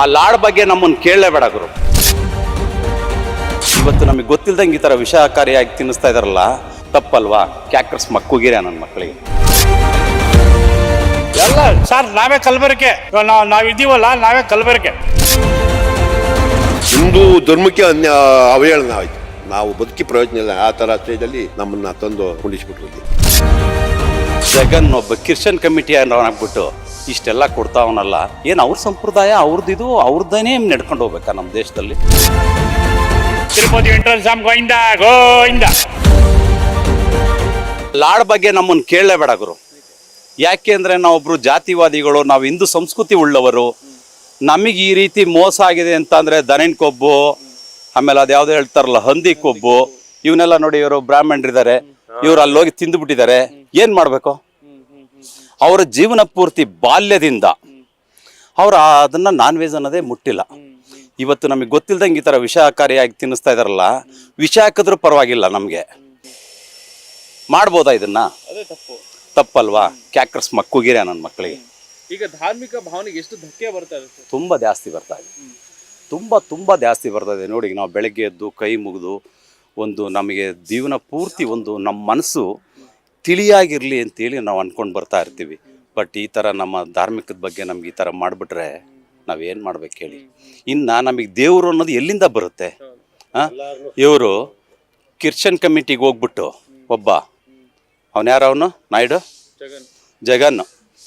ಆ ಲಾಡ್ ಬಗ್ಗೆ ನಮ್ಮನ್ನು ಕೇಳಲೇಬೇಡ ಗುರು. ಇವತ್ತು ನಮಗೆ ಗೊತ್ತಿಲ್ದಂಗೆ ಈ ಥರ ವಿಷಕಾರಿಯಾಗಿ ತಿನ್ನಿಸ್ತಾ ಇದಾರಲ್ಲ ತಪ್ಪಲ್ವಾ? ಕ್ಯಾಕರ್ಸ್ ಮಕ್ಕುಗಿರ ನನ್ನ ಮಕ್ಕಳಿಗೆ. ಎಲ್ಲ ಸರ್ ನಾವೇ ಕಲಬೆರಕೆ. ನಾವು ನಾವಿದ್ದೀವಲ್ಲ ನಾವೇ ಕಲಬೆರಕೆ. ಹಿಂದೂ ಧರ್ಮಕ್ಕೆ ಅನ್ಯ ಅವಹೇಳನ ಆಯ್ತು. ನಾವು ಬದುಕಿ ಪ್ರಯೋಜನ ಇಲ್ಲ. ಆ ಥರ ಸ್ಟೇಜಲ್ಲಿ ನಮ್ಮನ್ನ ತಂದು ಕುಂಡಿಸ್ಬಿಟ್ರು ಇಲ್ಲಿ. ಜಗನ್ ಒಬ್ಬ ಕಿರ್ಶನ್ ಕಮಿಟಿ ಅನ್ನೋನಾಗ್ಬಿಟ್ಟು ಇಷ್ಟೆಲ್ಲ ಕೊಡ್ತಾವನಲ್ಲ. ಏನು ಅವ್ರ ಸಂಪ್ರದಾಯ ಅವ್ರದ್ದಿದು ಅವ್ರದ್ದೇನೇ ನಡ್ಕೊಂಡು ಹೋಗ್ಬೇಕಾ ನಮ್ಮ ದೇಶದಲ್ಲಿ? ತಿರುಪತಿ ವೆಂಕಟೇಶ್ವರ ಸ್ವಾಮಿ ಗೋವಿಂದ ಗೋವಿಂದ ಲಾಡ್ ಬಗ್ಗೆ ನಮ್ಮನ್ನು ಕೇಳಲೇಬೇಡ ಗುರು. ಯಾಕೆ ಅಂದರೆ ನಾವೊಬ್ರು ಜಾತಿವಾದಿಗಳು ನಾವು ಹಿಂದೂ ಸಂಸ್ಕೃತಿ ಉಳ್ಳವರು. ನಮಗೆ ಈ ರೀತಿ ಮೋಸ ಆಗಿದೆ ಅಂತಂದರೆ ದನಿನ ದನಿನ್ ಕೊಬ್ಬು ಆಮೇಲೆ ಅದ್ಯಾವುದೋ ಹೇಳ್ತಾರಲ್ಲ ಹಂದಿ ಕೊಬ್ಬು ಇವನ್ನೆಲ್ಲ ನೋಡಿ ಇವರು ಬ್ರಾಹ್ಮಣರಿದ್ದಾರೆ ಇವ್ರು ಅಲ್ಲಿ ಹೋಗಿ ತಿಂದು ಬಿಟ್ಟಿದ್ದಾರೆ. ಏನ್ ಮಾಡ್ಬೇಕು? ಅವರ ಜೀವನ ಪೂರ್ತಿ ಬಾಲ್ಯದಿಂದ. ಅವ್ರ ಅದನ್ನ ನಾನ್ ವೆಜ್ ಅನ್ನೋದೇ ಮುಟ್ಟಿಲ್ಲ. ಇವತ್ತು ನಮಗೆ ಗೊತ್ತಿಲ್ದಂಗೆ ಈ ತರ ವಿಷಕಾರಿಯಾಗಿ ತಿನ್ನಿಸ್ತಾ ಇದಾರಲ್ಲ ವಿಷ ಹಾಕಿದ್ರು ಪರವಾಗಿಲ್ಲ ನಮಗೆ. ಮಾಡ್ಬೋದಾ ಇದನ್ನ? ತಪ್ಪಲ್ವಾ? ಕ್ಯಾಕ್ರಸ್ ಮಕ್ಕುಗಿರ ನನ್ನ ಮಕ್ಕಳಿಗೆ ಈಗ ಧಾರ್ಮಿಕ ಭಾವನೆಗೆ ಎಷ್ಟು ಧಕ್ಕೆ ಬರ್ತಾ ಇದೆ ತುಂಬ ಜಾಸ್ತಿ ಬರ್ತಾ ಇದೆ. ತುಂಬಾ ತುಂಬಾ ಜಾಸ್ತಿ ಬರ್ತಾ ಇದೆ. ನೋಡಿ ನಾವು ಬೆಳಗ್ಗೆ ಎದ್ದು ಕೈ ಮುಗಿದು ಒಂದು ನಮಗೆ ಜೀವನ ಪೂರ್ತಿ ಒಂದು ನಮ್ಮ ಮನಸ್ಸು ತಿಳಿಯಾಗಿರಲಿ ಅಂತೇಳಿ ನಾವು ಅಂದ್ಕೊಂಡು ಬರ್ತಾ ಇರ್ತೀವಿ. ಬಟ್ ಈ ಥರ ನಮ್ಮ ಧಾರ್ಮಿಕದ ಬಗ್ಗೆ ನಮ್ಗೆ ಈ ಥರ ಮಾಡಿಬಿಟ್ರೆ ನಾವೇನು ಮಾಡ್ಬೇಕು ಹೇಳಿ. ಇನ್ನು ನಮಗೆ ದೇವರು ಅನ್ನೋದು ಎಲ್ಲಿಂದ ಬರುತ್ತೆ? ಹಾಂ ಇವರು ಕಿರ್ಚನ್ ಕಮಿಟಿಗೆ ಹೋಗ್ಬಿಟ್ಟು ಒಬ್ಬ. ಅವನು ಯಾರು ಅವನು? ನಾಯ್ಡು? ಜಗನ್.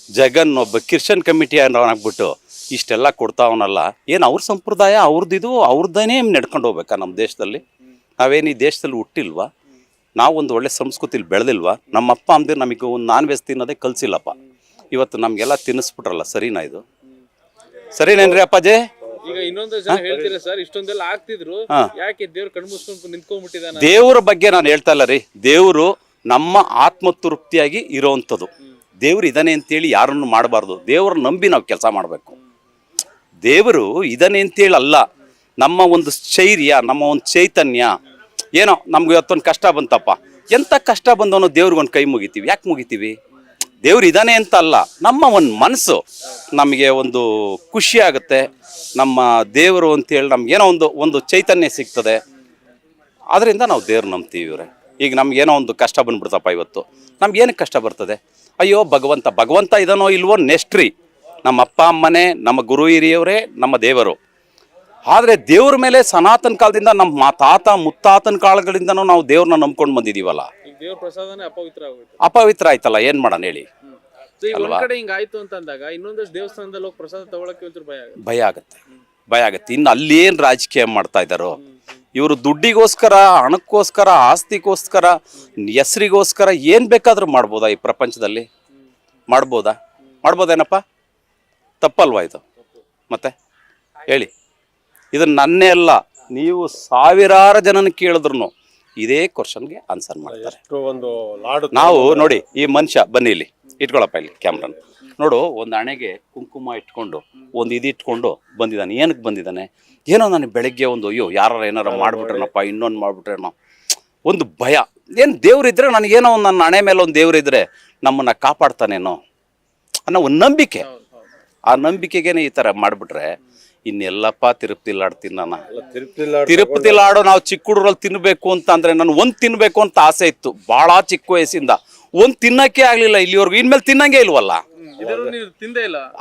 ಜಗನ್ ಒಬ್ಬ ಕಿರ್ಚನ್ ಕಮಿಟಿ ಅನ್ನೋನಾಗ್ಬಿಟ್ಟು ಇಷ್ಟೆಲ್ಲ ಕೊಡ್ತಾವನಲ್ಲ ಏನು ಅವ್ರ ಸಂಪ್ರದಾಯ ಅವ್ರದ್ದಿದು ಅವ್ರದ್ದೇನೇ ನಡ್ಕೊಂಡು ಹೋಗ್ಬೇಕಾ ನಮ್ಮ ದೇಶದಲ್ಲಿ? ನಾವೇನು ಈ ದೇಶದಲ್ಲಿ ಹುಟ್ಟಿಲ್ವಾ? ನಾವು ಒಂದು ಒಳ್ಳೆ ಸಂಸ್ಕೃತಿಲಿ ಬೆಳೆದಿಲ್ವಾ? ನಮ್ಮ ಅಪ್ಪ ಅಮ್ಮದಿರು ನಮಗೆ ಒಂದು ನಾನ್ ವೆಜ್ ತಿನ್ನೋದೇ ಕಲಿಸಿಲ್ಲಪ್ಪ. ಇವತ್ತು ನಮಗೆಲ್ಲ ತಿನ್ನಿಸ್ಬಿಟ್ರಲ್ಲ ಸರಿನಾ ಇದು? ಸರಿನೇನ್ರಿ ಅಪ್ಪಾಜಿ? ಈಗ ಇನ್ನೊಂದು ಜನ ಹೇಳ್ತೀರಾ ಸರ್ ಇಷ್ಟೊಂದೆಲ್ಲ ಆಗ್ತಿದ್ರು. ಹಾ. ಯಾಕೆ ದೇವ್ರು ಬಗ್ಗೆ ನಾನು ಹೇಳ್ತಾ ಇಲ್ಲ ರೀ. ದೇವರು ನಮ್ಮ ಆತ್ಮತೃಪ್ತಿಯಾಗಿ ಇರೋವಂಥದ್ದು ದೇವ್ರು ಇದಾನೆ ಅಂತೇಳಿ ಯಾರನ್ನು ಮಾಡಬಾರ್ದು. ದೇವ್ರ ನಂಬಿ ನಾವು ಕೆಲಸ ಮಾಡಬೇಕು. ದೇವರು ಇದಾನೆ ಅಂತೇಳಿ ಅಲ್ಲ ನಮ್ಮ ಒಂದು ಶೈರ್ಯ ನಮ್ಮ ಒಂದು ಚೈತನ್ಯ ಏನೋ ನಮ್ಗೆ ಇವತ್ತೊಂದು ಕಷ್ಟ ಬಂತಪ್ಪ. ಎಂಥ ಕಷ್ಟ ಬಂದವನು ದೇವ್ರಿಗೊಂದು ಕೈ ಮುಗಿತೀವಿ. ಯಾಕೆ ಮುಗಿತೀವಿ? ದೇವ್ರು ಇದಾನೆ ಅಂತ ಅಲ್ಲ. ನಮ್ಮ ಒಂದು ಮನಸ್ಸು ನಮಗೆ ಒಂದು ಖುಷಿ ಆಗುತ್ತೆ. ನಮ್ಮ ದೇವರು ಅಂತೇಳಿ ಏನೋ ಒಂದು ಒಂದು ಚೈತನ್ಯ ಸಿಗ್ತದೆ. ಅದರಿಂದ ನಾವು ದೇವ್ರು ನಂಬ್ತೀವಿ ಇವ್ರೆ. ಈಗ ನಮ್ಗೇನೋ ಒಂದು ಕಷ್ಟ ಬಂದ್ಬಿಡ್ತಪ್ಪ ಇವತ್ತು. ನಮ್ಗೇನಕ್ಕೆ ಕಷ್ಟ ಬರ್ತದೆ? ಅಯ್ಯೋ, ಭಗವಂತ ಭಗವಂತ ಇದನೋ ಇಲ್ವೋ ನೆಸ್ಟ್ರಿ. ನಮ್ಮ ಅಪ್ಪ, ಅಮ್ಮನೇ, ನಮ್ಮ ಗುರು ಹಿರಿಯವರೇ, ನಮ್ಮ ದೇವರು. ಆದರೆ ದೇವ್ರ ಮೇಲೆ ಸನಾತನ ಕಾಲದಿಂದ ನಮ್ಮ ಮಾ ತಾತ ಮುತ್ತಾತನ ಕಾಲಗಳಿಂದನೂ ನಾವು ದೇವ್ರನ್ನ ನಂಬ್ಕೊಂಡು ಬಂದಿದ್ದೀವಲ್ಲ ಈಗ ದೇವ್ರ ಪ್ರಸಾದನೇ ಅಪವಿತ್ರ ಆಗೋಯ್ತು. ಅಪವಿತ್ರ ಆಯ್ತಲ್ಲ ಏನು ಮಾಡೋಣ ಹೇಳಿ? ಹಿಂಗಾಯ್ತು ಈಗ ಒಂದ್ ಅಲ್ವಾ? ಕಡೆ ಹಿಂಗ್ ಅಂತ ಅಂದಾಗ ಇನ್ನೊಂದಷ್ಟು ದೇವಸ್ಥಾನದಲ್ಲಿ ಹೋಗಿ ಪ್ರಸಾದ ತಗೊಳಕ್ಕೆ ಒಂಚೂರು ಭಯ ಆಗುತ್ತೆ. ಭಯ ಆಗುತ್ತೆ. ಭಯ ಆಗುತ್ತೆ. ಇನ್ನು ಅಲ್ಲೇನು ರಾಜಕೀಯ ಮಾಡ್ತಾ ಇದ್ದಾರೋ? ಇವರು ದುಡ್ಡಿಗೋಸ್ಕರ ಹಣಕ್ಕೋಸ್ಕರ ಆಸ್ತಿಗೋಸ್ಕರ ಹೆಸರಿಗೋಸ್ಕರ ಏನು ಬೇಕಾದರೂ ಮಾಡ್ಬೋದಾ ಈ ಪ್ರಪಂಚದಲ್ಲಿ? ಮಾಡ್ಬೋದಾ? ಮಾಡ್ಬೋದೇನಪ್ಪ? ತಪ್ಪಲ್ವಾ ಇದು? ಮತ್ತೆ? ಹೇಳಿ. ಇದು ನನ್ನೇ ಅಲ್ಲ ನೀವು ಸಾವಿರಾರು ಜನನ ಕೇಳಿದ್ರು ಇದೇ ಕ್ವಶನ್ಗೆ ಆನ್ಸರ್ ಮಾಡ್ತಾರೆ. ಒಂದು ಲಾಡು ನಾವು ನೋಡಿ ಈ ಮನುಷ್ಯ ಬನ್ನಿ ಇಲ್ಲಿ ಇಟ್ಕೊಳಪ್ಪ ಇಲ್ಲಿ ಕ್ಯಾಮ್ರನ್ ನೋಡು ಒಂದು ಹಣೆಗೆ ಕುಂಕುಮ ಇಟ್ಕೊಂಡು ಒಂದು ಇದು ಇಟ್ಕೊಂಡು ಬಂದಿದ್ದಾನೆ. ಏನಕ್ಕೆ ಬಂದಿದ್ದಾನೆ? ಏನೋ ನಾನು ಬೆಳಗ್ಗೆ ಒಂದು ಅಯ್ಯೋ ಯಾರು ಏನಾರು ಮಾಡಿಬಿಟ್ರೇನಪ್ಪ ಇನ್ನೊಂದು ಮಾಡಿಬಿಟ್ರೇನೋ. ಒಂದು ಭಯ. ಏನು ದೇವ್ರಿದ್ರೆ ನನಗೇನೋ ಒಂದು ನನ್ನ ಹಣೆ ಮೇಲೆ ಒಂದು ದೇವ್ರಿದ್ರೆ ನಮ್ಮನ್ನು ಕಾಪಾಡ್ತಾನೇನೋ ಅನ್ನೋ ಒಂದು ನಂಬಿಕೆ. ಆ ನಂಬಿಕೆಗೇನೆ ಈ ಥರ ಮಾಡಿಬಿಟ್ರೆ ಇನ್ನೆಲ್ಲಪ್ಪ ತಿರುಪತಿ ಲಾಡ್ ತಿನ್ನೋಣ ತಿರುಪತಿ ಲಾಡು ನಾವು ಚಿಕ್ಕ ಹುಡುಗರಲ್ಲಿ ತಿನ್ನಬೇಕು ಅಂತ ಅಂದ್ರೆ ನಾನು ಒಂದ್ ತಿನ್ನಬೇಕು ಅಂತ ಆಸೆ ಇತ್ತು. ಬಹಳ ಚಿಕ್ಕ ವಯಸ್ಸಿಂದ. ಒಂದು ತಿನ್ನಕ್ಕೆ ಆಗಲಿಲ್ಲ ಇಲ್ಲಿವರೆಗೂ. ಇನ್ಮೇಲೆ ತಿನ್ನಂಗೆ ಇಲ್ವಲ್ಲ?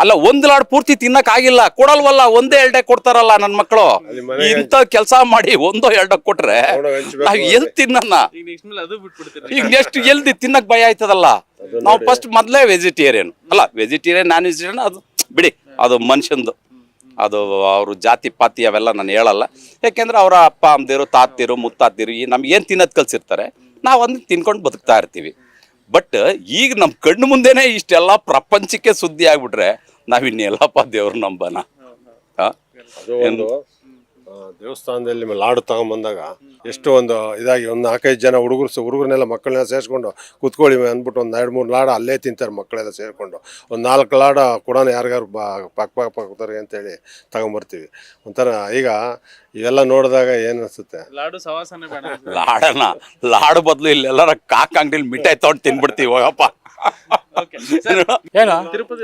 ಅಲ್ಲ ಒಂದ್ ಲಾಡ್ ಪೂರ್ತಿ ತಿನ್ನಕ್ ಆಗಿಲ್ಲ. ಕೊಡಲ್ವಲ್ಲ ಒಂದೇ ಎರಡೇ ಕೊಡ್ತಾರಲ್ಲ ನನ್ ಮಕ್ಕಳು ಇಂತ ಕೆಲಸ ಮಾಡಿ ಒಂದೋ ಎರಡೋ ಕೊಟ್ರೆ ನಾವ್ ಎಲ್ ತಿನ್ನ ಈಗ ನೆಕ್ಸ್ಟ್ ಎಲ್ದಿ ತಿನ್ನಕ್ ಭಯ ಆಯ್ತದಲ್ಲ? ನಾವು ಫಸ್ಟ್ ಮೊದ್ಲೇ ವೆಜಿಟೇರಿಯನ್ ಅಲ್ಲ ವೆಜಿಟೇರಿಯನ್ ನಾನ್ ವೆಜಿಟೇರಿಯನ್ ಅದು ಬಿಡಿ ಅದು ಮನುಷ್ಯಂದು. ಅದು ಅವರು ಜಾತಿ ಪಾತಿ ಅವೆಲ್ಲ ನಾನು ಹೇಳಲ್ಲ. ಯಾಕೆಂದ್ರೆ ಅವರ ಅಪ್ಪ ಅಮ್ಮದಿರು ತಾತಿರು ಮುತ್ತಾತಿರು ಈ ನಮ್ಗೆ ಏನು ತಿನ್ನೋದು ಕಲ್ಸಿರ್ತಾರೆ ನಾವು ಅದನ್ನ ತಿನ್ಕೊಂಡು ಬದುಕ್ತಾ ಇರ್ತೀವಿ. ಬಟ್ ಈಗ ನಮ್ಮ ಕಣ್ಣು ಮುಂದೆನೆ ಇಷ್ಟೆಲ್ಲ ಪ್ರಪಂಚಕ್ಕೆ ಸುದ್ದಿ ಆಗ್ಬಿಟ್ರೆ ನಾವಿನ್ನೆಲ್ಲಪ್ಪ ದೇವ್ರು ನಂಬನ. ಹಾಂ? ದೇವಸ್ಥಾನದಲ್ಲಿ ಲಾಡು ತಗೊಂಬಂದಾಗ ಎಷ್ಟು ಒಂದು ಇದಾಗಿ ಒಂದು ನಾಲ್ಕೈದು ಜನ ಹುಡುಗರು ಹುಡುಗರನ್ನೆಲ್ಲ ಮಕ್ಕಳನ್ನ ಸೇರಿಸ್ಕೊಂಡು ಕುತ್ಕೊಳ್ಳಿ ಅಂದ್ಬಿಟ್ಟು ಒಂದು ಎರಡು ಮೂರು ಲಾಡ ಅಲ್ಲೇ ತಿಂತಾರೆ ಮಕ್ಕಳೆಲ್ಲ ಸೇರಿಕೊಂಡು. ಒಂದು ನಾಲ್ಕು ಲಾಡ ಕೂಡ ಯಾರಿಗಾರು ಬಾ ಪಕ್ಕ ಪಕ್ಕ ಪಕ್ಕದವ್ರಿಗೆ ಅಂತೇಳಿ ತಗೊಂಬರ್ತೀವಿ. ಒಂಥರ ಈಗ ಇವೆಲ್ಲ ನೋಡಿದಾಗ ಏನು ಅನಿಸುತ್ತೆ? ಲಾಡು ಸವಾಸನೆ ಬೇಡ ಲಾಡನ ಲಾಡು ಬದಲು ಇಲ್ಲೆಲ್ಲರ ಕಾಕ್ ಅಂಗಡಿಲಿ ಮಿಠಾಯಿ ತೊಗೊಂಡು ತಿನ್ಬಿಡ್ತೀವಿ ಹೋಗಪ್ಪ. ಏನು? ತಿರುಪತಿ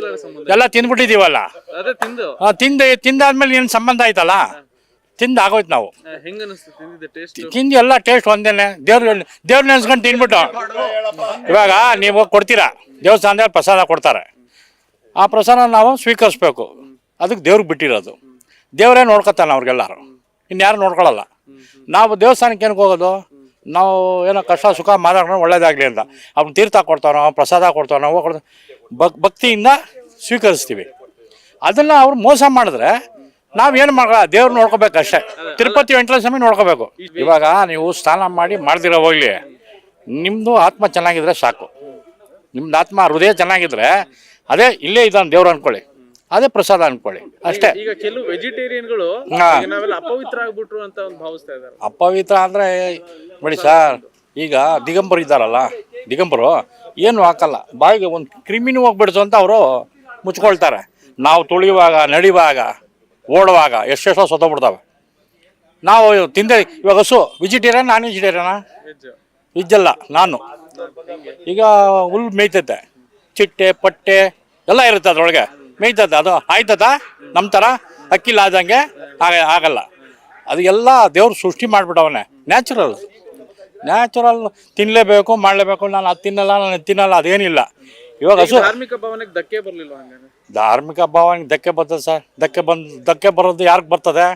ಎಲ್ಲ ತಿಂದ್ಬಿಟ್ಟಿದೀವಲ್ಲ ಅದೇ ತಿಂದು. ಆ, ತಿಂದು ತಿಂದಾದ್ಮೇಲೆ ಏನು ಸಂಬಂಧ ಆಯ್ತಲ್ಲ? ತಿಂದು ಆಗೋಯ್ತು ನಾವು ಹೆಂಗ್ ತಿಂದು ಎಲ್ಲ ಟೇಸ್ಟ್ ಒಂದೇನೆ. ದೇವ್ರ ದೇವ್ರ ನೆನ್ಸ್ಕೊಂಡು ತಿನ್ಬಿಟ್ಟು. ಇವಾಗ ನೀವು ಕೊಡ್ತೀರಾ? ದೇವಸ್ಥಾನದ ಪ್ರಸಾದ ಕೊಡ್ತಾರೆ. ಆ ಪ್ರಸಾದ ನಾವು ಸ್ವೀಕರಿಸ್ಬೇಕು. ಅದಕ್ಕೆ ದೇವ್ರಿಗೆ ಬಿಟ್ಟಿರೋದು. ದೇವರೇ ನೋಡ್ಕೊತಾನೆ ಅವ್ರಿಗೆಲ್ಲರೂ. ಇನ್ಯಾರು ನೋಡ್ಕೊಳ್ಳಲ್ಲ ನಾವು ದೇವಸ್ಥಾನಕ್ಕೆ ಏನಕ್ಕೆ ಹೋಗೋದು? ನಾವು ಏನೋ ಕಷ್ಟ ಸುಖ ಮಾತಾಡ್ಕೊಂಡು ಒಳ್ಳೇದಾಗಲಿ ಅಂತ. ಅವ್ನು ತೀರ್ಥ ಕೊಡ್ತಾನೋ ಪ್ರಸಾದ ಕೊಡ್ತಾನೋ ಹೋಗ್ ಭಕ್ ಭಕ್ತಿಯಿಂದ ಸ್ವೀಕರಿಸ್ತೀವಿ. ಅದನ್ನು ಅವ್ರು ಮೋಸ ಮಾಡಿದ್ರೆ ನಾವೇನು ಮಾಡಲ್ಲ ದೇವ್ರು ನೋಡ್ಕೋಬೇಕಷ್ಟೇ ತಿರುಪತಿ ವೆಂಕಟೇಶ್ವರ ಸ್ವಾಮಿ ನೋಡ್ಕೋಬೇಕು. ಇವಾಗ ನೀವು ಸ್ನಾನ ಮಾಡಿ ಮಾಡ್ದಿರೋ ಹೋಗ್ಲಿ. ನಿಮ್ಮದು ಆತ್ಮ ಚೆನ್ನಾಗಿದ್ರೆ ಸಾಕು. ನಿಮ್ದು ಆತ್ಮ ಹೃದಯ ಚೆನ್ನಾಗಿದ್ರೆ ಅದೇ ಇಲ್ಲೇ ಇದ್ದಾನೆ ದೇವ್ರು ಅನ್ಕೊಳ್ಳಿ. ಅದೇ ಪ್ರಸಾದ ಅನ್ಕೊಳ್ಳಿ. ಅಷ್ಟೇ. ಈಗ ಕೆಲವು ವೆಜಿಟೇರಿಯನ್ಗಳು ಹಾ. ನಾವೆಲ್ಲ ಅಪವಿತ್ರ ಆಗ್ಬಿಟ್ರು ಅಂತ ಒಂದು ಭಾವಿಸ್ತಾ ಇದಾರೆ. ಅಪವಿತ್ರ ಅಂದರೆ ನೋಡಿ ಸರ್ ಈಗ ದಿಗಂಬರು ಇದ್ದಾರಲ್ಲ ದಿಗಂಬರು ಏನು ಹಾಕಲ್ಲ. ಬಾಯಿಗೆ ಒಂದು ಕ್ರಿಮಿನೂ ಹೋಗ್ಬಿಡ್ತು ಅಂತ ಅವರು ಮುಚ್ಕೊಳ್ತಾರೆ. ನಾವು ತುಳಿಯುವಾಗ ನಡಿವಾಗ ಓಡುವಾಗ ಎಷ್ಟೆಷ್ಟೋ ಸತ್ತೋಗ್ಬಿಡ್ತಾವೆ ನಾವು ತಿಂದೆ ಇವಾಗ ಹಸು ವೆಜಿಟೇರಿಯನ್ ನಾನ್ ವೆಜಿಟೇರಿಯನಾ ವಿಜ್ಜಲ್ಲ ನಾನು. ಈಗ ಹುಲ್ ಮೇಯ್ತೈತೆ. ಚಿಟ್ಟೆ ಪಟ್ಟೆ ಎಲ್ಲ ಇರುತ್ತೆ ಅದ್ರೊಳಗೆ. ಮೇಯ್ತದೆ ಅದು ಆಯ್ತದ? ನಮ್ಮ ಥರ? ಅಕ್ಕಿಲ್ಲ ಆದಂಗೆ ಆಗ ಆಗಲ್ಲ. ಅದು ಎಲ್ಲ ದೇವ್ರು ಸೃಷ್ಟಿ ಮಾಡಿಬಿಟ್ಟವನೆ. ನ್ಯಾಚುರಲ್ ನ್ಯಾಚುರಲ್ ತಿನ್ನಲೇಬೇಕು ಮಾಡಲೇಬೇಕು. ನಾನು ಅದು ತಿನ್ನಲ್ಲ ನಾನು ತಿನ್ನಲ್ಲ ಅದೇನಿಲ್ಲ. ಇವಾಗ ಹಸು ಧಾರ್ಮಿಕ ಭಾವನೆಗೆ ಧಕ್ಕೆ ಬರ್ಲಿಲ್ಲ ಹಂಗಾರೆ? ಧಾರ್ಮಿಕ ಭಾವನೆಗೆ ಧಕ್ಕೆ ಬರ್ತದೆ ಸರ್. ಧಕ್ಕೆ ಬಂದು ಧಕ್ಕೆ ಬರೋದು ಯಾರಿಗೆ ಬರ್ತದೆ?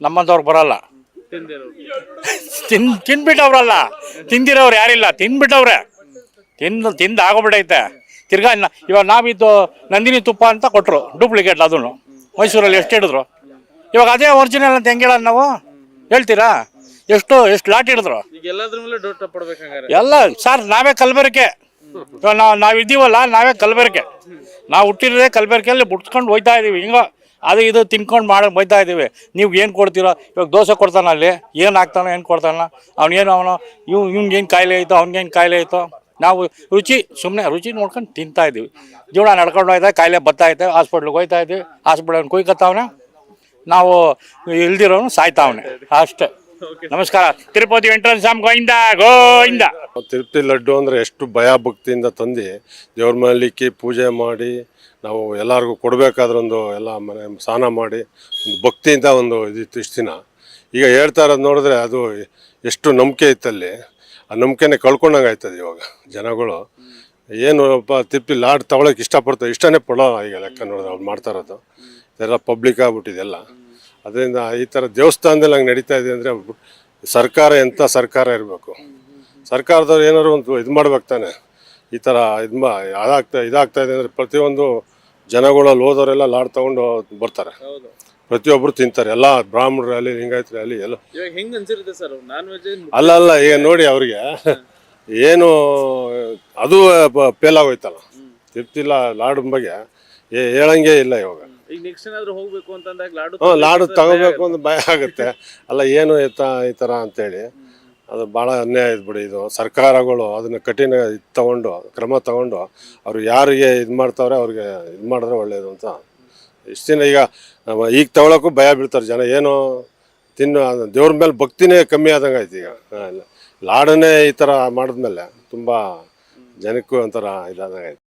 ನಮ್ಮಂಥವ್ರಿಗೆ ಬರಲ್ಲ. ತಿಂದಿರೋರು ತಿನ್ ತಿನ್ಬಿಟ್ಟವ್ರಲ್ಲ. ತಿಂದಿರೋರು ಯಾರಿಲ್ಲ. ತಿನ್ಬಿಟ್ಟವ್ರೆ. ತಿಂದು ತಿಂದು ಆಗೋಬಿಟ್ಟೈತೆ ತಿರ್ಗಾ ಇನ್ನ ಇವಾಗ ನಾವಿದ್ದು ನಂದಿನಿ ತುಪ್ಪ ಅಂತ ಕೊಟ್ಟರು ಡೂಪ್ಲಿಕೇಟ್ ಅದನ್ನು ಮೈಸೂರಲ್ಲಿ ಎಷ್ಟು ಹಿಡಿದ್ರು ಇವಾಗ ಅದೇ ಒರಿಜಿನಲ್ ಅಂತ ಹೆಂಗೆ ಹೇಳೋದು ನಾವು? ಹೇಳ್ತೀರಾ? ಎಷ್ಟು ಎಷ್ಟು ಲಾಟ್ ಹಿಡಿದ್ರು? ಈಗ ಎಲ್ಲದ್ರ ಮೇಲೆ ಡೋಟ ಪಡ್ಬೇಕು ಹಂಗಾರೆ. ಎಲ್ಲ ಸರ್ ನಾವೇ ಕಲಬೆರಕೆ. ಇವಾಗ ನಾವು ನಾವಿದ್ದೀವಲ್ಲ ನಾವೇ ಕಲಬೆರಕೆ. ನಾವು ಹುಟ್ಟಿರೋದೇ ಕಲಬೆರಕೆಯಲ್ಲಿ ಬುಡ್ಸ್ಕೊಂಡು ಹೋಯ್ತಾ ಇದೀವಿ. ಹಿಂಗ ಅದು ಇದು ತಿನ್ಕೊಂಡು ಮಾಡಿ ಹೋಯ್ತಾ ಇದ್ದೀವಿ ನೀವು ಏನು ಕೊಡ್ತೀರೋ? ಇವಾಗ ದೋಸೆ ಕೊಡ್ತಾನ ಅಲ್ಲಿ. ಏನು ಹಾಕ್ತಾನೋ, ಏನು ಕೊಡ್ತಾನ? ಅವ್ನೇನು ಅವನು, ಇವ್ ಇವ್ನಿಗೇನು ಕಾಯಿಲೆ ಆಯಿತು ಅವ್ನಿಗೇನು ಕಾಯಿಲೆ ಆಯಿತು ನಾವು ರುಚಿ ಸುಮ್ಮನೆ ರುಚಿ ನೋಡ್ಕೊಂಡು ತಿಂತಾ ಇದ್ದೀವಿ ಜೀವನ ನಡ್ಕೊಂಡು ಹೋಯ್ತಾ, ಕಾಯಿಲೆ ಬರ್ತಾ ಐತೆ, ಹಾಸ್ಪಿಟ್ಲಿಗೆ ಹೋಯ್ತಾ ಇದ್ದೀವಿ ಹಾಸ್ಪಿಟ್ಲನ್ನು ಕುಯ್ಕತ್ತಾವನೆ. ನಾವು ಇಲ್ದಿರೋನು ಸಾಯ್ತಾವನೆ. ಅಷ್ಟೇ. ನಮಸ್ಕಾರ. ತಿರುಪತಿ ವೆಂಕಟೇಶ್ವರ ಸ್ವಾಮಿ ಗೋವಿಂದ ಗೋವಿಂದ. ತಿರುಪತಿ ಲಡ್ಡು ಅಂದ್ರೆ ಎಷ್ಟು ಭಯ ಭಕ್ತಿಯಿಂದ ತಂದು ದೇವ್ರ ಮನೆಯಲ್ಲಿಕ್ಕಿ ಪೂಜೆ ಮಾಡಿ ನಾವು ಎಲ್ಲರಿಗೂ ಕೊಡಬೇಕಾದ್ರೊಂದು ಎಲ್ಲ ಮನೆ ಸ್ನಾನ ಮಾಡಿ ಒಂದು ಭಕ್ತಿಯಿಂದ ಒಂದು ಇದಿತ್ತು ಇಷ್ಟು ದಿನ. ಈಗ ಹೇಳ್ತಾ ಇರೋದು ನೋಡಿದ್ರೆ ಅದು ಎಷ್ಟು ನಂಬಿಕೆ ಇತ್ತಲ್ಲಿ. ಆ ನಂಬಿಕೆನೇ ಕಳ್ಕೊಂಡಂಗೆ ಆಯ್ತದೆ ಇವಾಗ ಜನಗಳು. ಏನು ತಿಪ್ಪಿ ಲಾಡ್ ತಗೊಳಕ್ಕೆ ಇಷ್ಟಪಡ್ತಾರೆ ಇಷ್ಟನೇ ಪಡೋ ಈಗ ಲೆಕ್ಕ ನೋಡಿದ್ರೆ ಅವ್ರು ಮಾಡ್ತಾ ಇರೋದು. ಇದೆಲ್ಲ ಪಬ್ಲಿಕ್ ಆಗ್ಬಿಟ್ಟಿದೆಲ್ಲ ಅದರಿಂದ ಈ ಥರ ದೇವಸ್ಥಾನದಲ್ಲಿ ಹಂಗೆ ನಡೀತಾ ಇದೆ ಅಂದರೆ ಸರ್ಕಾರ ಎಂಥ ಸರ್ಕಾರ ಇರಬೇಕು. ಸರ್ಕಾರದವ್ರು ಏನಾದ್ರು ಒಂದು ಇದು ಮಾಡ್ಬೇಕು ತಾನೆ. ಈ ಥರ ಇದು ಮಾ ಅದಾಗ್ತಾ ಇದಾಗ್ತಾ ಇದೆ ಅಂದರೆ ಪ್ರತಿಯೊಂದು ಜನಗಳಲ್ಲಿ ಹೋದವರೆಲ್ಲ ಲಾಡ್ ತೊಗೊಂಡು ಬರ್ತಾರೆ. ಪ್ರತಿಯೊಬ್ಬರು ತಿಂತಾರೆ. ಎಲ್ಲ ಬ್ರಾಹ್ಮಣರು ಅಲ್ಲಿ ಲಿಂಗಾಯತರು ಅಲ್ಲಿ ಎಲ್ಲ. ಅಲ್ಲ ಅಲ್ಲ ಈಗ ನೋಡಿ ಅವ್ರಿಗೆ. ಏನು ಅದು ಫೇಲ್ ಆಗೋಯ್ತಲ್ಲ ತಿರ್ತಿಲ್ಲ ಲಾಡ್ ಬಗ್ಗೆ. ಏ- ಹೇಳಂಗೆ ಇಲ್ಲ ಇವಾಗ. ಈಗ ನೆಕ್ಸ್ಟ್ ಏನಾದ್ರು ಹೋಗ್ಬೇಕು ಅಂತಂದಾಗ ಲಾಡು ಹ್ಞೂ ಲಾಡು ತಗೋಬೇಕು ಅಂತ ಭಯ ಆಗುತ್ತೆ. ಅಲ್ಲ ಏನು ಎತ್ತ ಈ ಥರ ಅಂತೇಳಿ. ಅದು ಭಾಳ ಅನ್ಯಾಯ ಇದ್ಬಿಡಿ ಇದು. ಸರ್ಕಾರಗಳು ಅದನ್ನು ಕಠಿಣ ಇದು ತಗೊಂಡು ಕ್ರಮ ತಗೊಂಡು ಅವ್ರು ಯಾರಿಗೆ ಇದು ಮಾಡ್ತಾವ್ರೆ ಅವ್ರಿಗೆ ಇದು ಮಾಡಿದ್ರೆ ಒಳ್ಳೆಯದು ಅಂತ. ಇಷ್ಟು ದಿನ ಈಗ ನಮ್ಮ ಈಗ ತಗೊಳಕ್ಕೂ ಭಯ ಬೀಳ್ತಾರೆ ಜನ. ಏನು ತಿನ್ನು ದೇವ್ರ ಮೇಲೆ ಭಕ್ತಿನೇ ಕಮ್ಮಿ ಆದಂಗೆ ಆಯ್ತು ಈಗ. ಲಾಡನ್ನೇ ಈ ಥರ ಮಾಡಿದ್ಮೇಲೆ ತುಂಬ ಜನಕ್ಕೂ ಒಂಥರ ಇದಾದಂಗೆ ಆಯ್ತು.